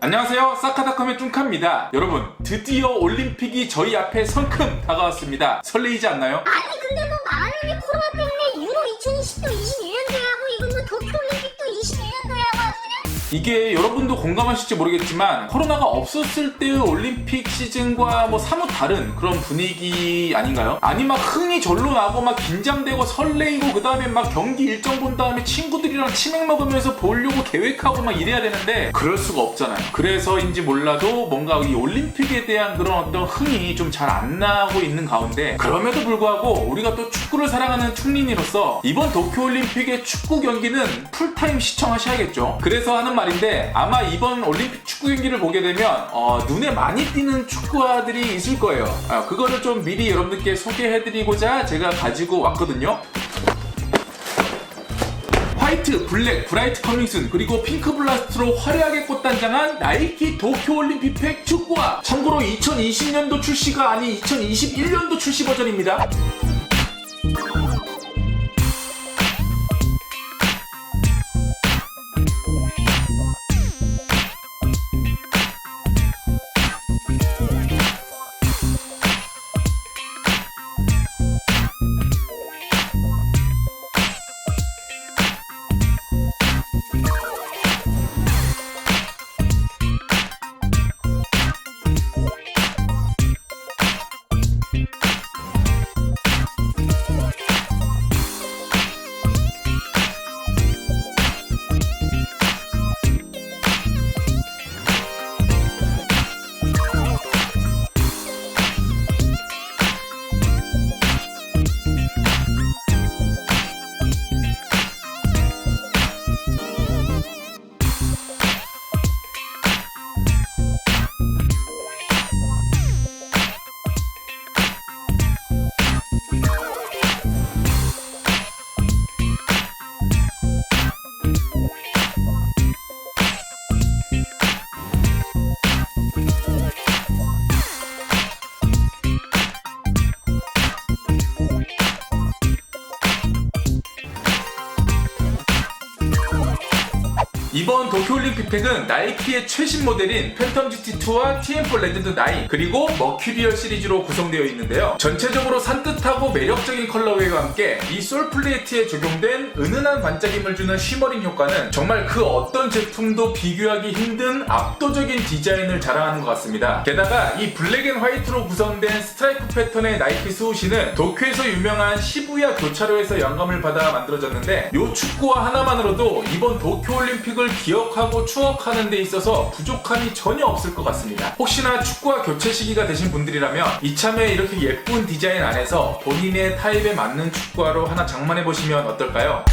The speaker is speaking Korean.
안녕하세요. 사카다컴의 뚱카입니다. 여러분 드디어 올림픽이 저희 앞에 성큼 다가왔습니다. 설레이지 않나요? 아니 근데 뭐게 코로나 때문에 유로 2020도 21 이게 여러분도 공감하실지 모르겠지만 코로나가 없었을 때의 올림픽 시즌과 뭐 사뭇 다른 그런 분위기 아닌가요? 아니 막 흥이 절로 나고 막 긴장되고 설레이고 그 다음에 막 경기 일정 본 다음에 친구들이랑 치맥 먹으면서 보려고 계획하고 막 이래야 되는데 그럴 수가 없잖아요. 그래서인지 몰라도 뭔가 이 올림픽에 대한 그런 어떤 흥이 좀 잘 안 나고 있는 가운데 그럼에도 불구하고 우리가 또 축구를 사랑하는 축린이로서 이번 도쿄올림픽의 축구 경기는 풀타임 시청하셔야겠죠. 그래서 하는 말 인데 아마 이번 올림픽 축구 경기를 보게 되면 어, 눈에 많이 띄는 축구화들이 있을 거예요. 아, 그거를 좀 미리 여러분들께 소개해드리고자 제가 가지고 왔거든요. 화이트, 블랙, 브라이트 커밍슨 그리고 핑크 블라스트로 화려하게 꽃단장한 나이키 도쿄올림픽 팩 축구화 참고로 2020년도 출시가 아닌 2021년도 출시 버전입니다 이번 도쿄올림픽 팩은 나이키의 최신 모델인 팬텀 GT2와 TM4 레전드 9 그리고 머큐리얼 시리즈로 구성되어 있는데요. 전체적으로 산뜻하고 매력적인 컬러웨이와 함께 이 솔플레이트에 적용된 은은한 반짝임을 주는 쉬머링 효과는 정말 그 어떤 제품도 비교하기 힘든 압도적인 디자인을 자랑하는 것 같습니다. 게다가 이 블랙 앤 화이트로 구성된 스트라이프 패턴의 나이키 스우시는 도쿄에서 유명한 시부야 교차로에서 영감을 받아 만들어졌는데 이 축구화 하나만으로도 이번 도쿄올림픽을 기억하고 추억하는 데 있어서 부족함이 전혀 없을 것 같습니다. 혹시나 축구화 교체 시기가 되신 분들이라면 이참에 이렇게 예쁜 디자인 안에서 본인의 타입에 맞는 축구화로 하나 장만해 보시면 어떨까요?